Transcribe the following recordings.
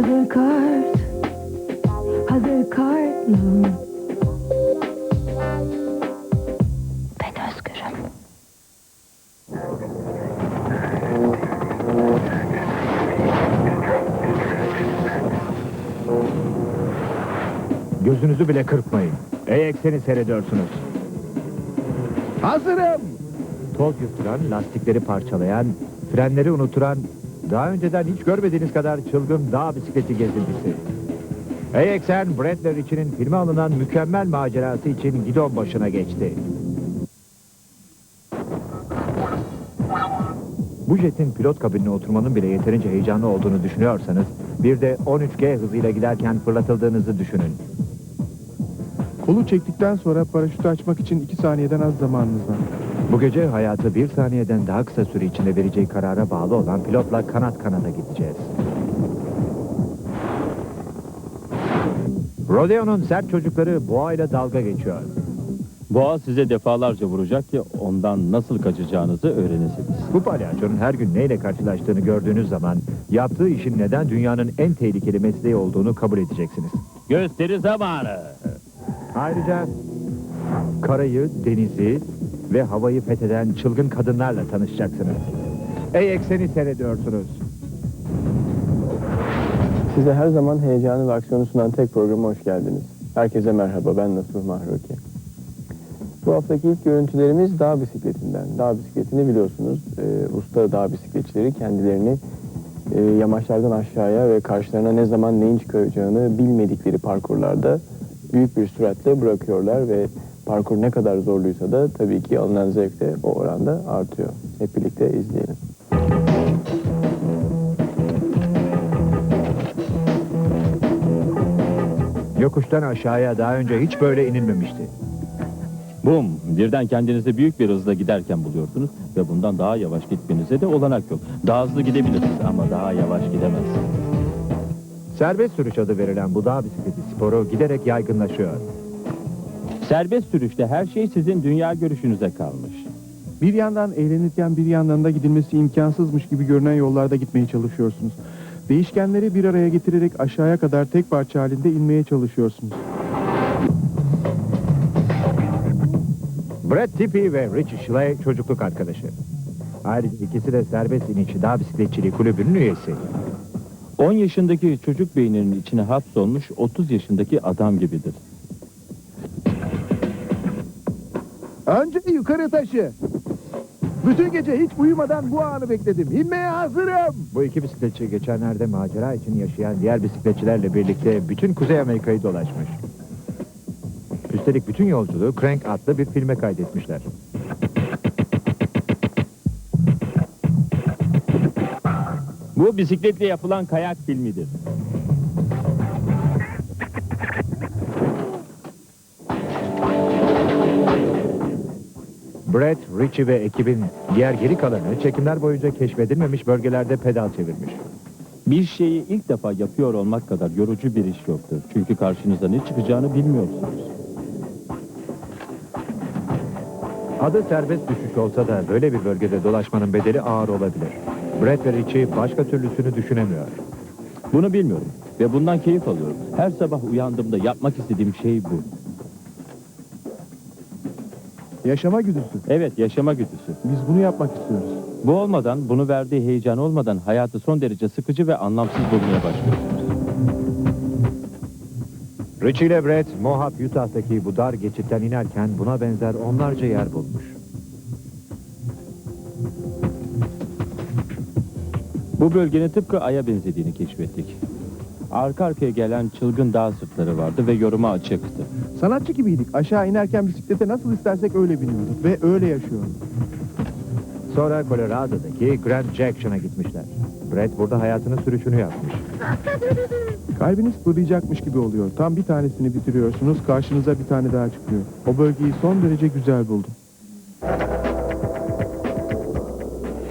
Hazır kart, hazır kartla. Ben özgürüm. Gözünüzü bile kırpmayın. Ey ekseni seyrediyorsunuz. Hazırım. Toz yutturan, lastikleri parçalayan, frenleri unuturan, daha önceden hiç görmediğiniz kadar çılgın dağ bisikleti gezintisi. Eksen, Bradler içinin filme alınan mükemmel macerası için gidon başına geçti. Bu jetin pilot kabinine oturmanın bile yeterince heyecanlı olduğunu düşünüyorsanız, bir de 13G hızıyla giderken fırlatıldığınızı düşünün. Kolu çektikten sonra paraşütü açmak için iki saniyeden az zamanınız var. Bu gece hayatı bir saniyeden daha kısa süre içinde vereceği karara bağlı olan pilotla kanat kanada gideceğiz. Rodeo'nun sert çocukları boğayla dalga geçiyor. Boğa size defalarca vuracak ki ondan nasıl kaçacağınızı öğrenesiniz. Bu palyaçonun her gün neyle karşılaştığını gördüğünüz zaman yaptığı işin neden dünyanın en tehlikeli mesleği olduğunu kabul edeceksiniz. Gösteri zamanı. Ayrıca karayı, denizi ve havayı fetheden çılgın kadınlarla tanışacaksınız. Ey ekseni seyrediyorsunuz. Size her zaman heyecanı ve aksiyonu sunan tek programa hoş geldiniz. Herkese merhaba, ben Nasuh Mahruki. Bu haftaki ilk görüntülerimiz dağ bisikletinden. Dağ bisikletini biliyorsunuz, e, usta dağ bisikletçileri kendilerini e, yamaçlardan aşağıya ve karşılarına ne zaman neyin çıkacağını bilmedikleri parkurlarda büyük bir süratle bırakıyorlar ve parkur ne kadar zorluysa da tabii ki alınan zevk de o oranda artıyor. Hep birlikte izleyelim. Yokuştan aşağıya daha önce hiç böyle inilmemişti. Bum! Birden kendinizi büyük bir hızla giderken buluyorsunuz ve bundan daha yavaş gitmenize de olanak yok. Daha hızlı gidebilirsiniz ama daha yavaş gidemezsiniz. Serbest sürüş adı verilen bu dağ bisikleti sporu giderek yaygınlaşıyor. Serbest sürüşte her şey sizin dünya görüşünüze kalmış. Bir yandan eğlenirken bir yandan da gidilmesi imkansızmış gibi görünen yollarda gitmeye çalışıyorsunuz. Değişkenleri bir araya getirerek aşağıya kadar tek parça halinde inmeye çalışıyorsunuz. Brad Tippy ve Richie Schley çocukluk arkadaşı. Ayrıca ikisi de serbest inişi dağ bisikletçiliği kulübünün üyesi. 10 yaşındaki çocuk beyninin içine hapsolmuş 30 yaşındaki adam gibidir. Önce yukarı taşı. Bütün gece hiç uyumadan bu anı bekledim. İnmeye hazırım. Bu iki bisikletçi geçenlerde macera için yaşayan diğer bisikletçilerle birlikte bütün Kuzey Amerika'yı dolaşmış. Üstelik bütün yolculuğu Crank adlı bir filme kaydetmişler. Bu bisikletle yapılan kayak filmidir. Brad, Richie ve ekibin diğer geri kalanı çekimler boyunca keşfedilmemiş bölgelerde pedal çevirmiş. Bir şeyi ilk defa yapıyor olmak kadar yorucu bir iş yoktur. Çünkü karşınıza ne çıkacağını bilmiyorsunuz. Adı serbest düşüş olsa da böyle bir bölgede dolaşmanın bedeli ağır olabilir. Brad ve Richie başka türlüsünü düşünemiyor. Bunu bilmiyorum ve bundan keyif alıyorum. Her sabah uyandığımda yapmak istediğim şey bu. Yaşama güdüsü. Evet, yaşama güdüsü. Biz bunu yapmak istiyoruz. Bu olmadan, bunu verdiği heyecan olmadan hayatı son derece sıkıcı ve anlamsız bulmaya başlıyorsunuz. Richie ile Mohawk, Utah'taki bu dar geçitten inerken buna benzer onlarca yer bulmuş. Bu bölgenin tıpkı Ay'a benzediğini keşfettik. Arka arkaya gelen çılgın dağ sırtları vardı ve yoruma açıktı. Sanatçı gibiydik. Aşağı inerken bisiklete nasıl istersek öyle biniyorduk ve öyle yaşıyorduk. Sonra Colorado'daki Grand Jackson'a gitmişler. Brad burada hayatının sürüşünü yapmış. Kalbiniz fırlayacakmış gibi oluyor. Tam bir tanesini bitiriyorsunuz, karşınıza bir tane daha çıkıyor. O bölgeyi son derece güzel buldum.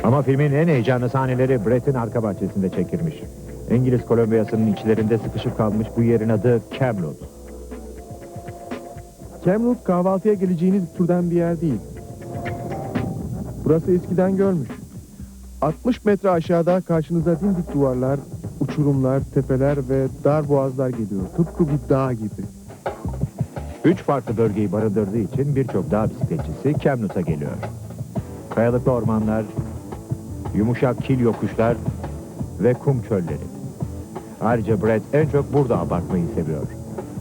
Ama filmin en heyecanlı sahneleri Brett'in arka bahçesinde çekilmiş. İngiliz Kolombiyası'nın içlerinde sıkışıp kalmış bu yerin adı Camelot. Camelot kahvaltıya geleceğiniz türden bir yer değil. Burası eskiden görmüş. 60 metre aşağıda karşınıza dimdik duvarlar, uçurum uçurumlar, tepeler ve dar boğazlar geliyor. Tıpkı bir dağ gibi. Üç farklı bölgeyi barındırdığı için birçok dağ bisikletçisi Kemnut'a geliyor. Kayalıklı ormanlar, yumuşak kil yokuşlar ve kum çölleri. Ayrıca Brett en çok burada abartmayı seviyor.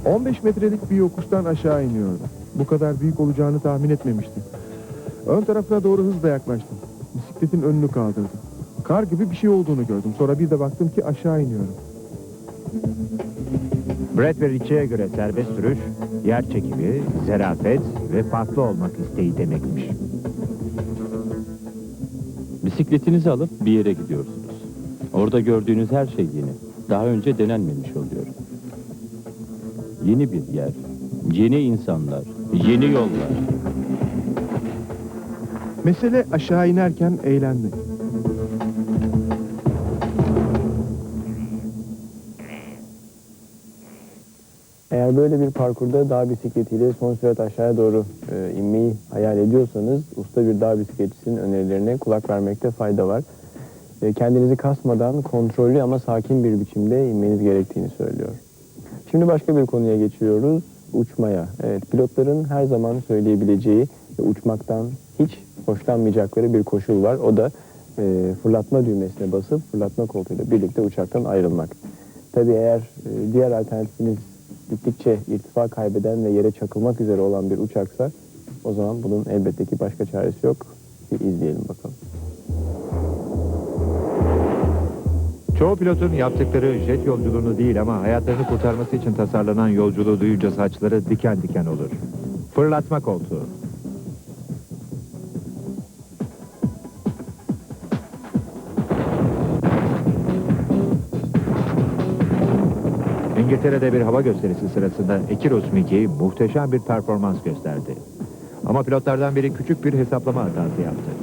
15 metrelik bir yokuştan aşağı iniyordu. Bu kadar büyük olacağını tahmin etmemiştim. Ön tarafına doğru hızla yaklaştım. Bisikletin önünü kaldırdım. Kar gibi bir şey olduğunu gördüm. Sonra bir de baktım ki aşağı iniyorum. Ve Richie'ye göre serbest sürüş, yer çekimi, zerafet ve farklı olmak isteği demekmiş. Bisikletinizi alıp bir yere gidiyorsunuz. Orada gördüğünüz her şey yeni. Daha önce denenmemiş oluyor. Yeni bir yer, yeni insanlar, yeni yollar. Mesele aşağı inerken eğlenmek. Eğer böyle bir parkurda dağ bisikletiyle son sürat aşağıya doğru e, inmeyi hayal ediyorsanız usta bir dağ bisikletçisinin önerilerine kulak vermekte fayda var. E, kendinizi kasmadan kontrollü ama sakin bir biçimde inmeniz gerektiğini söylüyor. Şimdi başka bir konuya geçiyoruz. Uçmaya. Evet, pilotların her zaman söyleyebileceği ve uçmaktan hiç hoşlanmayacakları bir koşul var. O da e, fırlatma düğmesine basıp fırlatma koltuğuyla birlikte uçaktan ayrılmak. Tabii eğer e, diğer alternatifiniz gittikçe irtifa kaybeden ve yere çakılmak üzere olan bir uçaksa o zaman bunun elbette ki başka çaresi yok. Bir izleyelim bakalım. Çoğu pilotun yaptıkları jet yolculuğunu değil ama hayatlarını kurtarması için tasarlanan yolculuğu duyunca saçları diken diken olur. Fırlatma koltuğu. İngiltere'de bir hava gösterisi sırasında Ekiros Miki muhteşem bir performans gösterdi. Ama pilotlardan biri küçük bir hesaplama hatası yaptı.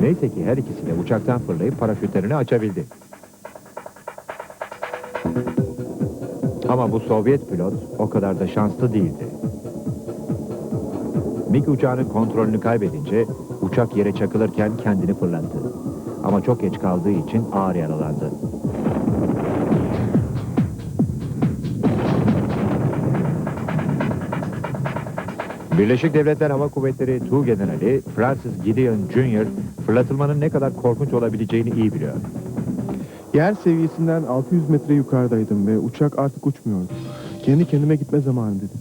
Neyse ki her ikisi de uçaktan fırlayıp paraşütlerini açabildi. Ama bu Sovyet pilot o kadar da şanslı değildi. MiG uçağının kontrolünü kaybedince uçak yere çakılırken kendini fırlattı. Ama çok geç kaldığı için ağır yaralandı. Birleşik Devletler Hava Kuvvetleri Tu Generali Francis Gideon Jr. fırlatılmanın ne kadar korkunç olabileceğini iyi biliyor. Yer seviyesinden 600 metre yukarıdaydım ve uçak artık uçmuyordu. Kendi kendime gitme zamanı dedim.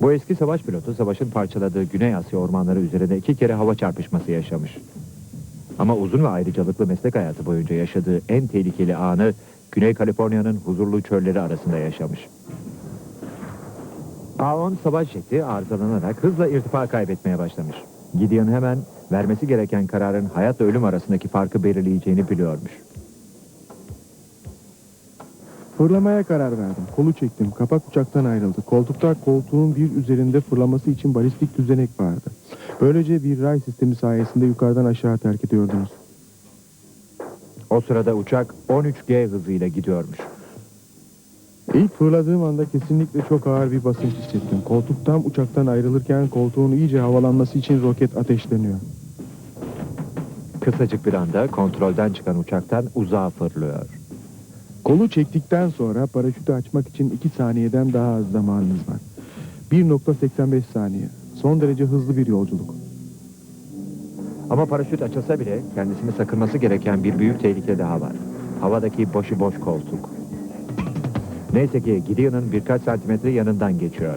Bu eski savaş pilotu savaşın parçaladığı Güney Asya ormanları üzerinde iki kere hava çarpışması yaşamış. Ama uzun ve ayrıcalıklı meslek hayatı boyunca yaşadığı en tehlikeli anı Güney Kaliforniya'nın huzurlu çölleri arasında yaşamış. A-10 savaş jeti arızalanarak hızla irtifa kaybetmeye başlamış. Gideon hemen vermesi gereken kararın hayatla ölüm arasındaki farkı belirleyeceğini biliyormuş. Fırlamaya karar verdim. Kolu çektim. Kapak uçaktan ayrıldı. Koltukta koltuğun bir üzerinde fırlaması için balistik düzenek vardı. Böylece bir ray sistemi sayesinde yukarıdan aşağı terk ediyordunuz. O sırada uçak 13G hızıyla gidiyormuş. İlk fırladığım anda kesinlikle çok ağır bir basınç hissettim. Koltuk tam uçaktan ayrılırken koltuğun iyice havalanması için roket ateşleniyor. Kısacık bir anda kontrolden çıkan uçaktan uzağa fırlıyor. Kolu çektikten sonra paraşütü açmak için 2 saniyeden daha az zamanınız var. 1.85 saniye. Son derece hızlı bir yolculuk. Ama paraşüt açılsa bile kendisini sakınması gereken bir büyük tehlike daha var. Havadaki başıboş koltuk. Neyse ki Gideon'ın birkaç santimetre yanından geçiyor.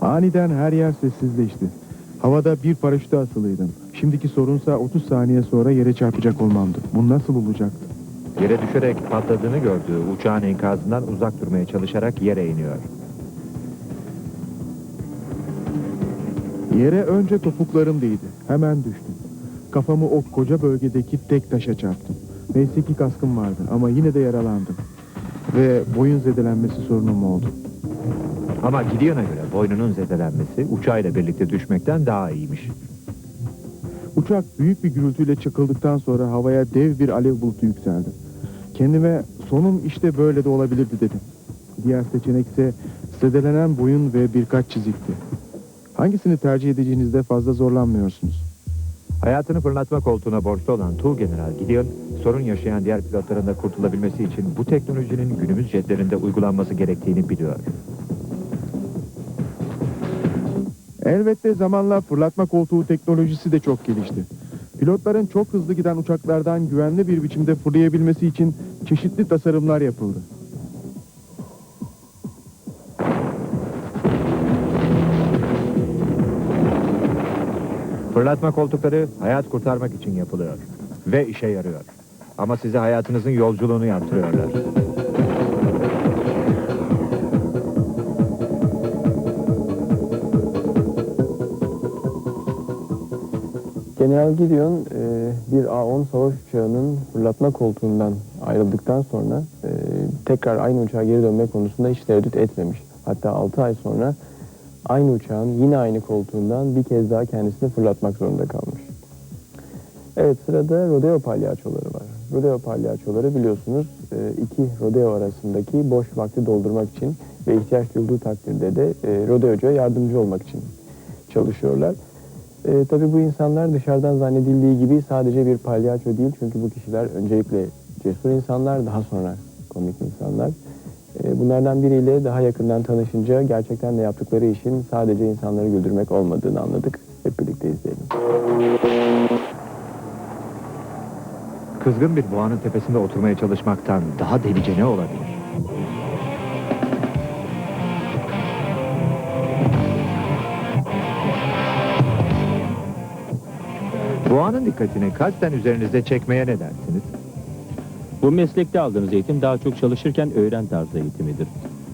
Aniden her yer sessizleşti. Havada bir paraşüte asılıydım. Şimdiki sorunsa 30 saniye sonra yere çarpacak olmamdı. Bu nasıl olacaktı? Yere düşerek patladığını gördüğü uçağın enkazından uzak durmaya çalışarak yere iniyor. Yere önce topuklarım değdi. Hemen düştüm. Kafamı o koca bölgedeki tek taşa çarptım. Neyse ki kaskım vardı ama yine de yaralandım. Ve boyun zedelenmesi sorunum oldu. Ama Gideon'a göre boynunun zedelenmesi uçağıyla birlikte düşmekten daha iyiymiş. Uçak büyük bir gürültüyle çakıldıktan sonra havaya dev bir alev bulutu yükseldi. Kendime sonum işte böyle de olabilirdi dedim. Diğer seçenek ise zedelenen boyun ve birkaç çizikti. Hangisini tercih edeceğinizde fazla zorlanmıyorsunuz. Hayatını fırlatma koltuğuna borçlu olan Tuğ General Gideon, sorun yaşayan diğer pilotların da kurtulabilmesi için bu teknolojinin günümüz jetlerinde uygulanması gerektiğini biliyor. Elbette zamanla fırlatma koltuğu teknolojisi de çok gelişti. Pilotların çok hızlı giden uçaklardan güvenli bir biçimde fırlayabilmesi için çeşitli tasarımlar yapıldı. Fırlatma koltukları hayat kurtarmak için yapılıyor ve işe yarıyor. Ama size hayatınızın yolculuğunu yaptırıyorlar. General Gideon e, bir A-10 savaş uçağının fırlatma koltuğundan ayrıldıktan sonra e, tekrar aynı uçağa geri dönme konusunda hiç tereddüt etmemiş. Hatta 6 ay sonra aynı uçağın yine aynı koltuğundan bir kez daha kendisini fırlatmak zorunda kalmış. Evet sırada rodeo palyaçoları var. Rodeo palyaçoları biliyorsunuz e, iki rodeo arasındaki boş vakti doldurmak için ve ihtiyaç duyulduğu takdirde de e, rodeocuya yardımcı olmak için çalışıyorlar. E, tabii bu insanlar dışarıdan zannedildiği gibi sadece bir palyaço değil. Çünkü bu kişiler öncelikle cesur insanlar, daha sonra komik insanlar. E, bunlardan biriyle daha yakından tanışınca gerçekten de yaptıkları işin sadece insanları güldürmek olmadığını anladık. Hep birlikte izleyelim. Kızgın bir boğanın tepesinde oturmaya çalışmaktan daha delice ne olabilir? Boğanın dikkatini kasten üzerinizde çekmeye ne dersiniz? Bu meslekte aldığınız eğitim daha çok çalışırken öğren tarzı eğitimidir.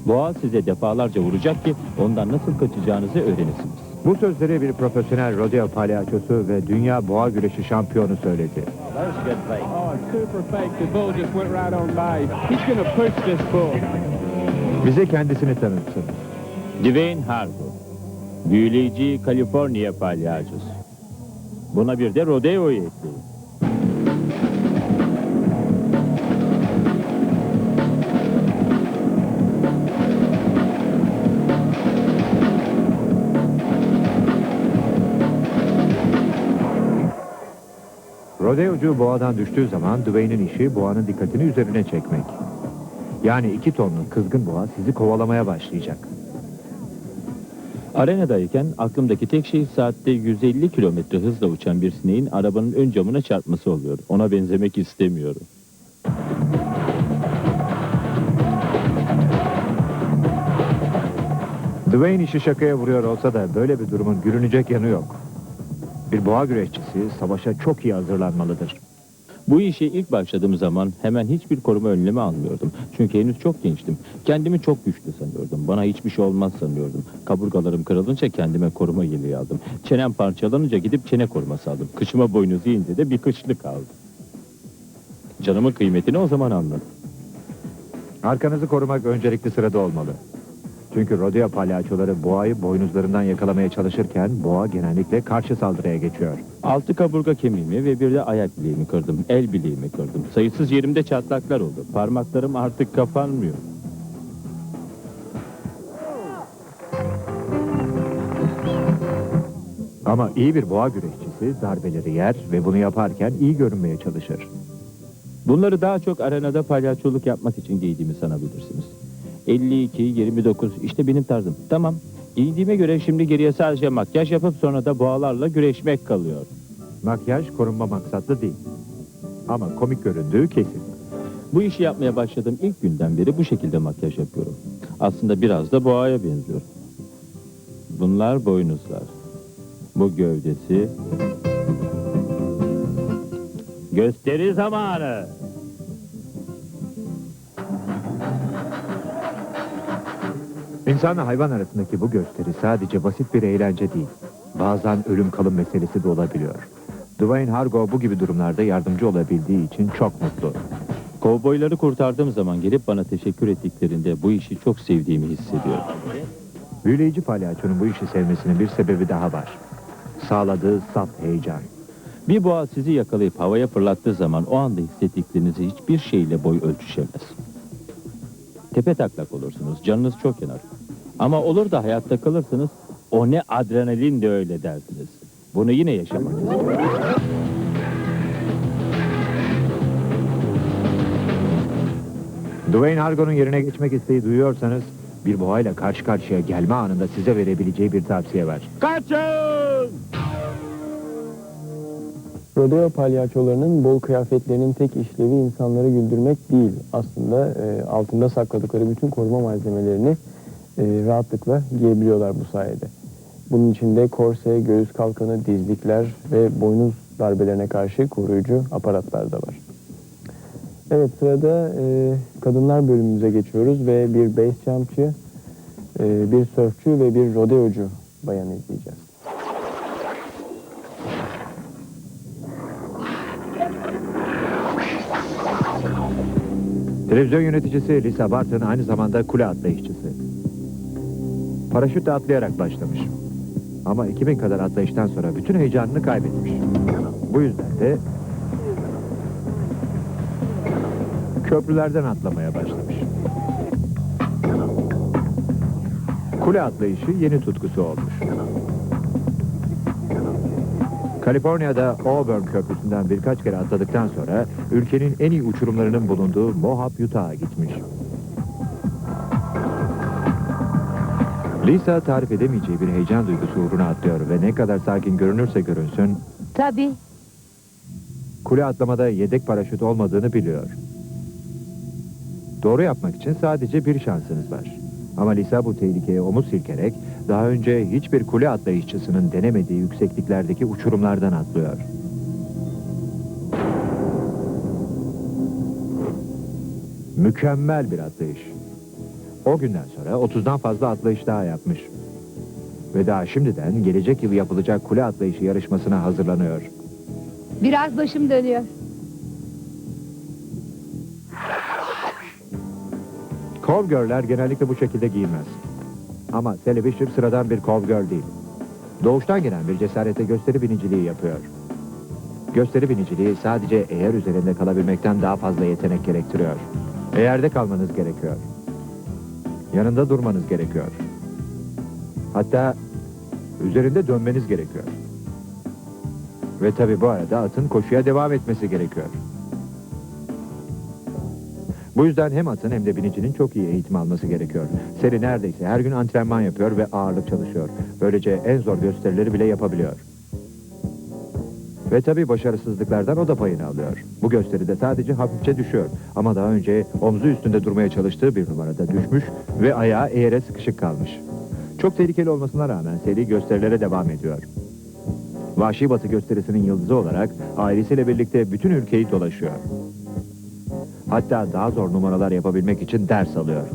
Boğa size defalarca vuracak ki ondan nasıl kaçacağınızı öğrenesiniz. Bu sözleri bir profesyonel rodeo palyaçosu ve dünya boğa güreşi şampiyonu söyledi. Bize kendisini tanıtsın. Dwayne Harbo. Büyüleyici Kaliforniya palyaçosu. Buna bir de rodeo ekleyin. Rodeocu boğadan düştüğü zaman Dwayne'in işi boğanın dikkatini üzerine çekmek. Yani iki tonlu kızgın boğa sizi kovalamaya başlayacak. Arenadayken aklımdaki tek şey saatte 150 kilometre hızla uçan bir sineğin arabanın ön camına çarpması oluyor. Ona benzemek istemiyorum. Dwayne işi şakaya vuruyor olsa da böyle bir durumun gülünecek yanı yok. Bir boğa güreşçisi savaşa çok iyi hazırlanmalıdır. Bu işe ilk başladığım zaman hemen hiçbir koruma önlemi almıyordum. Çünkü henüz çok gençtim. Kendimi çok güçlü sanıyordum. Bana hiçbir şey olmaz sanıyordum. Kaburgalarım kırılınca kendime koruma yeleği aldım. Çenem parçalanınca gidip çene koruması aldım. Kışıma boynuz yiyince de bir kışlık aldım. Canımın kıymetini o zaman anladım. Arkanızı korumak öncelikli sırada olmalı. Çünkü rodeo palyaçoları boğayı boynuzlarından yakalamaya çalışırken boğa genellikle karşı saldırıya geçiyor. Altı kaburga kemiğimi ve bir de ayak bileğimi kırdım. El bileğimi kırdım. Sayısız yerimde çatlaklar oldu. Parmaklarım artık kapanmıyor. Ama iyi bir boğa güreşçisi darbeleri yer ve bunu yaparken iyi görünmeye çalışır. Bunları daha çok arenada palyaçoluk yapmak için giydiğimi sanabilirsiniz. 52, 29 işte benim tarzım. Tamam. Giydiğime göre şimdi geriye sadece makyaj yapıp sonra da boğalarla güreşmek kalıyor. Makyaj korunma maksatlı değil. Ama komik göründüğü kesin. Bu işi yapmaya başladığım ilk günden beri bu şekilde makyaj yapıyorum. Aslında biraz da boğaya benziyor. Bunlar boynuzlar. Bu gövdesi. Gösteri zamanı. İnsanla hayvan arasındaki bu gösteri sadece basit bir eğlence değil. Bazen ölüm kalım meselesi de olabiliyor. Dwayne Hargo bu gibi durumlarda yardımcı olabildiği için çok mutlu. Kovboyları kurtardığım zaman gelip bana teşekkür ettiklerinde bu işi çok sevdiğimi hissediyorum. Büyüleyici palyaçonun bu işi sevmesinin bir sebebi daha var. Sağladığı saf heyecan. Bir boğa sizi yakalayıp havaya fırlattığı zaman o anda hissettiklerinizi hiçbir şeyle boy ölçüşemez. Tepe taklak olursunuz, canınız çok yanar. Ama olur da hayatta kalırsınız, o ne adrenalin de öyle dersiniz. Bunu yine yaşamak. Dwayne Hargon'un yerine geçmek isteği duyuyorsanız bir boğayla karşı karşıya gelme anında size verebileceği bir tavsiye var. Kaçın! Rodeo palyaçolarının bol kıyafetlerinin tek işlevi insanları güldürmek değil. Aslında e, altında sakladıkları bütün koruma malzemelerini rahatlıkla giyebiliyorlar bu sayede. Bunun içinde korse, göğüs kalkanı, dizlikler ve boynuz darbelerine karşı koruyucu aparatlar da var. Evet sırada e, kadınlar bölümümüze geçiyoruz ve bir base jumpçı, e, bir sörfçü ve bir rodeocu bayanı izleyeceğiz. Televizyon yöneticisi Lisa Barton aynı zamanda kule atlayışçısı. Paraşütle atlayarak başlamış. Ama 2000 kadar atlayıştan sonra bütün heyecanını kaybetmiş. Bu yüzden de köprülerden atlamaya başlamış. Kule atlayışı yeni tutkusu olmuş. Kaliforniya'da Auburn Köprüsü'nden birkaç kere atladıktan sonra ülkenin en iyi uçurumlarının bulunduğu Mohawk, Utah'a gitmiş. Lisa tarif edemeyeceği bir heyecan duygusu uğruna atlıyor ve ne kadar sakin görünürse görünsün Tabii. kule atlamada yedek paraşüt olmadığını biliyor. Doğru yapmak için sadece bir şansınız var. Ama Lisa bu tehlikeye omuz silkerek daha önce hiçbir kule atlayışçısının denemediği yüksekliklerdeki uçurumlardan atlıyor. Mükemmel bir atlayış. O günden sonra 30'dan fazla atlayış daha yapmış. Ve daha şimdiden gelecek yıl yapılacak kule atlayışı yarışmasına hazırlanıyor. Biraz başım dönüyor. Cowgirl'ler genellikle bu şekilde giyinmez. Ama Sally Bishop sıradan bir cowgirl değil. Doğuştan gelen bir cesarete gösteri biniciliği yapıyor. Gösteri biniciliği sadece eğer üzerinde kalabilmekten daha fazla yetenek gerektiriyor. Eğerde kalmanız gerekiyor. Yanında durmanız gerekiyor. Hatta üzerinde dönmeniz gerekiyor. Ve tabi bu arada atın koşuya devam etmesi gerekiyor. Bu yüzden hem atın hem de binicinin çok iyi eğitim alması gerekiyor. Seri neredeyse her gün antrenman yapıyor ve ağırlık çalışıyor. Böylece en zor gösterileri bile yapabiliyor. Ve tabii başarısızlıklardan o da payını alıyor. Bu gösteride sadece hafifçe düşüyor. Ama daha önce omzu üstünde durmaya çalıştığı bir numarada düşmüş ve ayağı eğere sıkışık kalmış. Çok tehlikeli olmasına rağmen seri gösterilere devam ediyor. Vahşi Batı gösterisinin yıldızı olarak ailesiyle birlikte bütün ülkeyi dolaşıyor. Hatta daha zor numaralar yapabilmek için ders alıyor.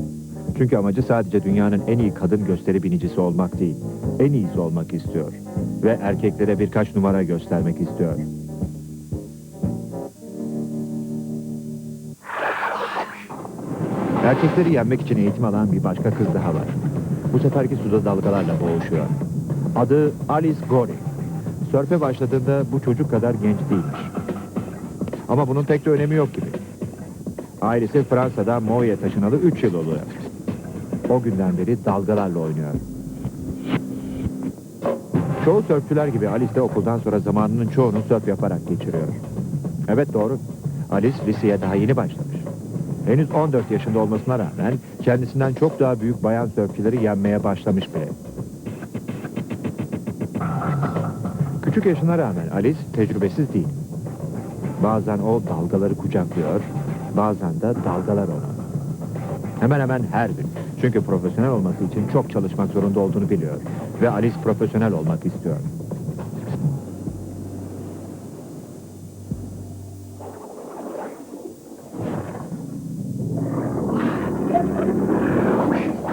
Çünkü amacı sadece dünyanın en iyi kadın gösteri binicisi olmak değil, en iyisi olmak istiyor. Ve erkeklere birkaç numara göstermek istiyor. Erkekleri yenmek için eğitim alan bir başka kız daha var. Bu seferki suda dalgalarla boğuşuyor. Adı Alice Goring. Sörfe başladığında bu çocuk kadar genç değilmiş. Ama bunun pek de önemi yok gibi. Ailesi Fransa'da Mo'ya taşınalı 3 yıl oluyor. O günden beri dalgalarla oynuyor. Çoğu sörfçüler gibi Alice de okuldan sonra zamanının çoğunu sörf yaparak geçiriyor. Evet doğru. Alice liseye daha yeni başlamış. Henüz 14 yaşında olmasına rağmen kendisinden çok daha büyük bayan sörfçüleri yenmeye başlamış bile. Küçük yaşına rağmen Alice tecrübesiz değil. Bazen o dalgaları kucaklıyor, bazen de dalgalar onu. Hemen hemen her gün. Çünkü profesyonel olması için çok çalışmak zorunda olduğunu biliyor. Ve Alice profesyonel olmak istiyor.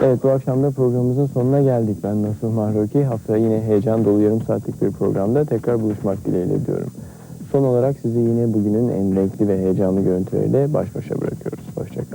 Evet bu akşam da programımızın sonuna geldik. Ben Nasuh Mahruki. Haftaya yine heyecan dolu yarım saatlik bir programda tekrar buluşmak dileğiyle diyorum. Son olarak sizi yine bugünün en renkli ve heyecanlı görüntüleriyle baş başa bırakıyoruz. Hoşçakalın.